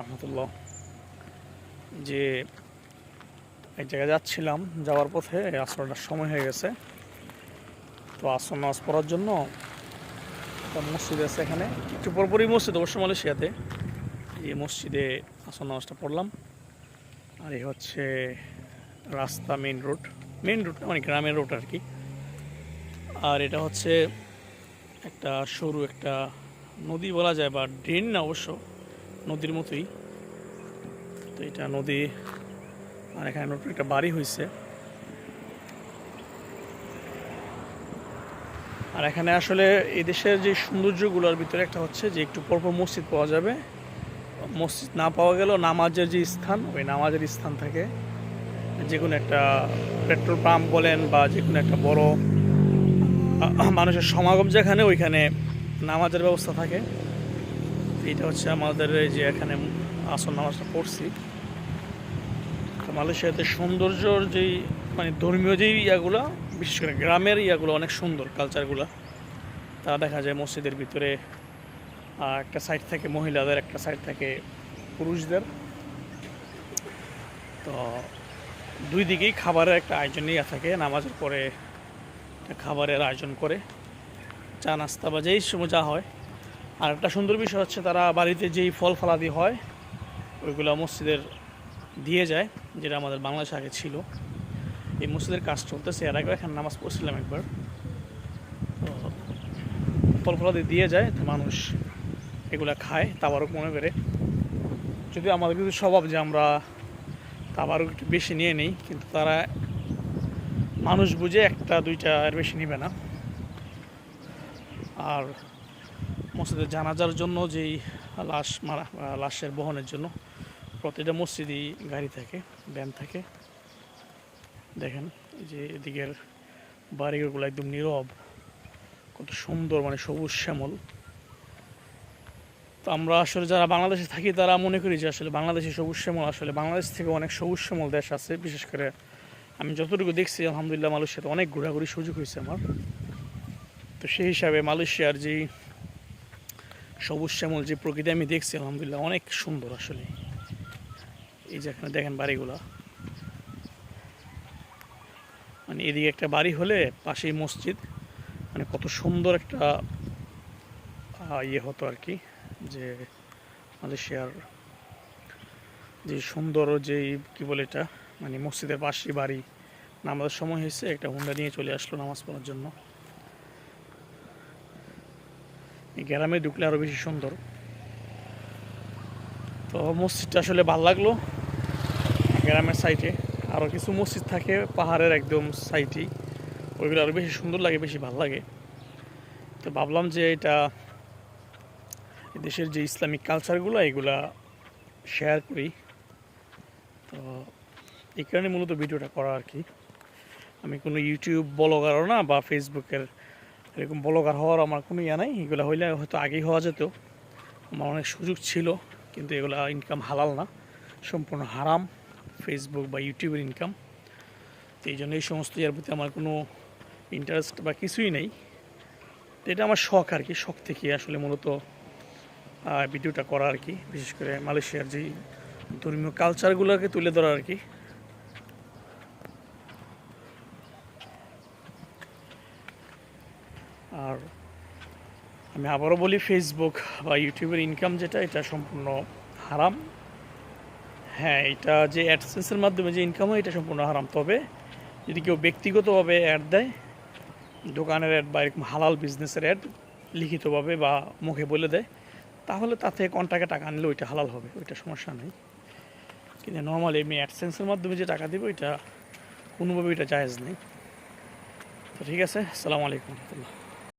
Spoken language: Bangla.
রহমতুল্লাহ, যে এক জায়গায় যাচ্ছিলাম, যাওয়ার পথে আসরটার সময় হয়ে গেছে। তো আসর নামাজ পড়ার জন্য মসজিদ আছে এখানে। একটু পরপরই মসজিদ, অবশ্য মালয়েশিয়াতে। এই মসজিদে আসর নামাজটা পড়লাম। আর এই হচ্ছে রাস্তা মেন রোড। মেন রোড মানে গ্রামের রোড আর কি। আর এটা হচ্ছে একটা সরু একটা নদী বলা যায়, বা ড্রেন না অবশ্য। নদীর মতোই। তো এটা নদী, আর এখানে নতুন একটা বাড়ি হয়েছে আর এখানে আসলে এই দেশের যে সৌন্দর্যগুলোর ভিতরে একটা হচ্ছে যে একটু পরপর মসজিদ পাওয়া যাবে। মসজিদ না পাওয়া গেলেও নামাজের যে স্থান, ওই নামাজের স্থান থাকে। যে কোনো একটা পেট্রোল পাম্প বলেন বা যে কোনো একটা বড় মানুষের সমাগম যেখানে, ওইখানে নামাজের ব্যবস্থা থাকে। এটা হচ্ছে আমাদের এই যে এখানে আসল নামাজটা পড়ছি। মালয়েশিয়াতে সৌন্দর্যর যেই মানে ধর্মীয় যেই ইয়াগুলো, বিশেষ করে গ্রামের ইয়াগুলো অনেক সুন্দর কালচারগুলো তা দেখা যায় মসজিদের ভিতরে একটা সাইড থাকে মহিলাদের, একটা সাইড থাকে পুরুষদের। তো দুই দিকেই খাবারের একটা আয়োজন ইয়া থাকে, নামাজের পরে খাবারের আয়োজন করে, চা নাস্তা বা যেই সময় যা হয়। আর একটা সুন্দর বিষয় হচ্ছে তারা বাড়িতে যেই ফল ফলাদি হয়, ওইগুলো মসজিদের দিয়ে যায়, যেটা আমাদের বাংলাদেশে আগে ছিল। এই মসজিদের কাজ চলতেছে, এর আগে এখানে নামাজ পড়ছিলাম একবার। ফল ফলাদি দিয়ে যায়, তো মানুষ এগুলা খায়, তাবারক মনে করে। যদি আমাদের কিন্তু স্বভাব যে আমরা তাবারক একটু বেশি নিয়ে নিই, কিন্তু তারা মানুষ বুঝে একটা দুইটা এর বেশি নেবে না। আর মসজিদের জানাজার জন্য যেই লাশ মারা লাশের বহনের জন্য প্রতিটা মসজিদই গাড়ি থাকে, ভ্যান থাকে। দেখেন যে এদিকের বাড়িঘরগুলো একদম নীরব, কত সুন্দর মানে সবুজ শ্যামল। তো আমরা আসলে যারা বাংলাদেশে থাকি, তারা মনে করি যে আসলে বাংলাদেশে সবুজ শ্যামল, আসলে বাংলাদেশ থেকে অনেক সবুজ শ্যামল দেশ আছে। বিশেষ করে আমি যতটুকু দেখছি, আলহামদুলিল্লাহ, মালয়েশিয়াতে অনেক ঘোরাঘুরি সুযোগ হয়েছে আমার। তো সেই হিসাবে মালয়েশিয়ার যেই সবুজ শ্যামল যে প্রকৃতি আমি দেখছি, আলহামদুলিল্লাহ, অনেক সুন্দর আসলে। এই যে এখানে দেখেন বাড়িগুলা। মানে এদিকে একটা বাড়ি হলে পাশেই মসজিদ। মানে কত সুন্দর একটা ইয়ে হতো আর কি, যে মালয়েশিয়ার যে সুন্দর যেই কি বলে এটা মানে মসজিদের পাশে বাড়ি। নামাজের সময় হয়েছে, একটা হুন্ডা নিয়ে চলে আসলো নামাজ পড়ার জন্য এই গ্রামে ঢুকলে আরও বেশি সুন্দর। তো মসজিদটা আসলে ভালো লাগল। গ্রামের সাইডে আরও কিছু মসজিদ থাকে, পাহাড়ের একদম সাইডেই। ওইগুলো আরও বেশি সুন্দর লাগে, বেশি ভালো লাগে। তো ভাবলাম যে এটা দেশের যে ইসলামিক কালচারগুলো এগুলা শেয়ার করি। তো এই কারণে মূলত ভিডিওটা করা আর কি। আমি কোনো ইউটিউব ব্লগারও না, বা ফেসবুকের এরকম ব্লগার হওয়ার আমার কোনো ইয়া নাই, এগুলো হইলে হয়তো আগেই হওয়া যেত আমার অনেক সুযোগ ছিল, কিন্তু এগুলো ইনকাম হালাল না, সম্পূর্ণ হারাম ফেসবুক বা ইউটিউবের ইনকাম তো এই জন্য এই সমস্ত ইয়ার প্রতি আমার কোনো ইন্টারেস্ট বা কিছুই নেই। তো এটা আমার শখ আর কি, শখ থেকে আসলে মূলত ভিডিওটা করা আর কি। বিশেষ করে মালয়েশিয়ার যেই ধর্মীয় কালচারগুলোকে তুলে ধরা আর কি। আর আমি আবারও বলি ফেসবুক বা ইউটিউবের ইনকাম যেটা, এটা সম্পূর্ণ হারাম। হ্যাঁ এটা যে অ্যাডসেন্সের মাধ্যমে যে ইনকাম হয়, এটা সম্পূর্ণ হারাম। তবে যদি কেউ ব্যক্তিগতভাবে অ্যাড দেয়, দোকানের অ্যাড বা এরকম হালাল বিজনেসের অ্যাড লিখিতভাবে বা মুখে বলে দেয়, তাহলে তাতে কন্টাকে টাকা আনলে ওইটা হালাল হবে, ওইটা সমস্যা নেই। কিন্তু নর্মালি এমনি অ্যাডসেন্সের মাধ্যমে যে টাকা দেবে ওইটা কোনোভাবে এটা জায়েজ নেই। তো ঠিক আছে, আসসালামু আলাইকুম। রহমতুল্লাহ